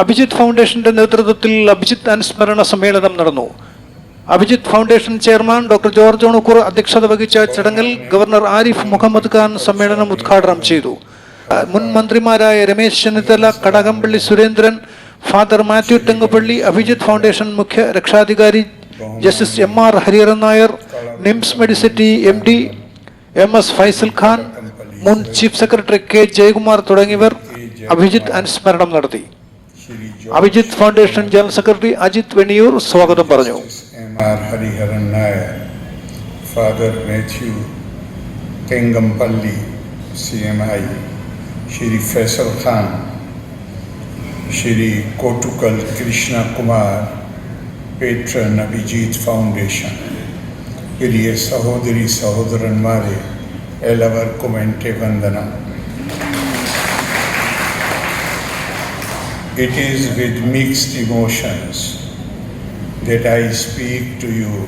അഭിജിത്ത് ഫൗണ്ടേഷന്റെ നേതൃത്വത്തിൽ അഭിജിത്ത് അനുസ്മരണ സമ്മേളനം നടന്നു. Abhijith foundation chairman doctor George Onukkoor അധ്യക്ഷത വഹിച്ച ചടങ്ങിൽ ഗവർണർ ആരിഫ് മുഹമ്മദ് ഖാൻ സമ്മേളനം ഉദ്ഘാടനം ചെയ്തു. മുൻ മന്ത്രിമാരായ രമേശ് ചെന്നിത്തല കടകംപള്ളി സുരേന്ദ്രൻ ഫാദർ മാത്യു തെങ്ങുപള്ളി അഭിജിത്ത് ഫൗണ്ടേഷൻ മുഖ്യ രക്ഷാധികാരി justice M R Hariharan Nair NIMS Medicity M D M S Faisal Khan മുൻ ചീഫ് സെക്രട്ടറി കെ ജയകുമാർ തുടങ്ങിയവർ അഭിജിത്ത് അനുസ്മരണം നടത്തി. Abhijith foundation general secretary Ajith Veniyoor സ്വാഗതം പറഞ്ഞു M. R. Hariharan Nair, Father Matthew Tengampalli, CMI, Shri Faisal Khan, Shri Kotukal Krishna Kumar, Patron Abhijit Foundation, പ്രിയ സഹോദരി സഹോദരന്മാരെ എല്ലാവർക്കും എൻ്റെ വന്ദനം It is with mixed emotions that I speak to you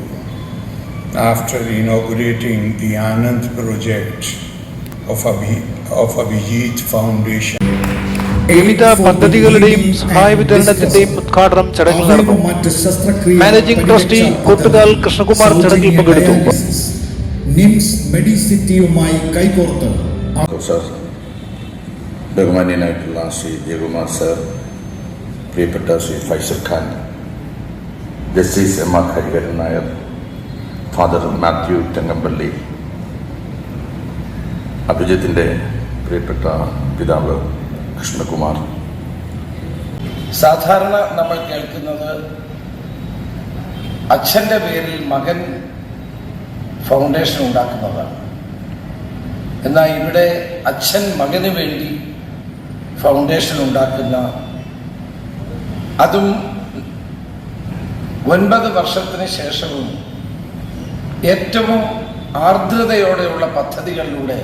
after inaugurating the Anand project of, Abhi, of Abhijit Foundation. വിവിധ പദ്ധതികളുടെയും സഹായ വിതരണത്തിന്റെയും ഉദ്ഘാടനം ചടങ്ങിൽ നടന്നു. മാനേജിംഗ് ട്രസ്റ്റി കൂട്ടുകാൽ കൃഷ്ണകുമാർ ചടങ്ങിൽ പങ്കെടുത്തു. നിംസ് മെഡിസിറ്റിയുമായി കൈകോർത്ത്. ബഹുമാന്യനായിട്ടുള്ള ശ്രീ ജയകുമാർ സർ പ്രിയപ്പെട്ട Shri Faisal Khan justice M R Hariharan Nair father Mathew Thengampally അഭിജിത്തിന്റെ പ്രിയപ്പെട്ട പിതാവ് കൃഷ്ണകുമാർ. സാധാരണ നമ്മൾ കേൾക്കുന്നത് അച്ഛന്റെ പേരിൽ മകൻ ഫൗണ്ടേഷൻ ഉണ്ടാക്കുന്നതാണ്. എന്നാൽ ഇവിടെ അച്ഛൻ മകന് വേണ്ടി ഫൗണ്ടേഷൻ ഉണ്ടാക്കുന്ന അതും ഒൻപത് വർഷത്തിന് ശേഷവും ഏറ്റവും ആർദ്രതയോടെയുള്ള പദ്ധതികളിലൂടെ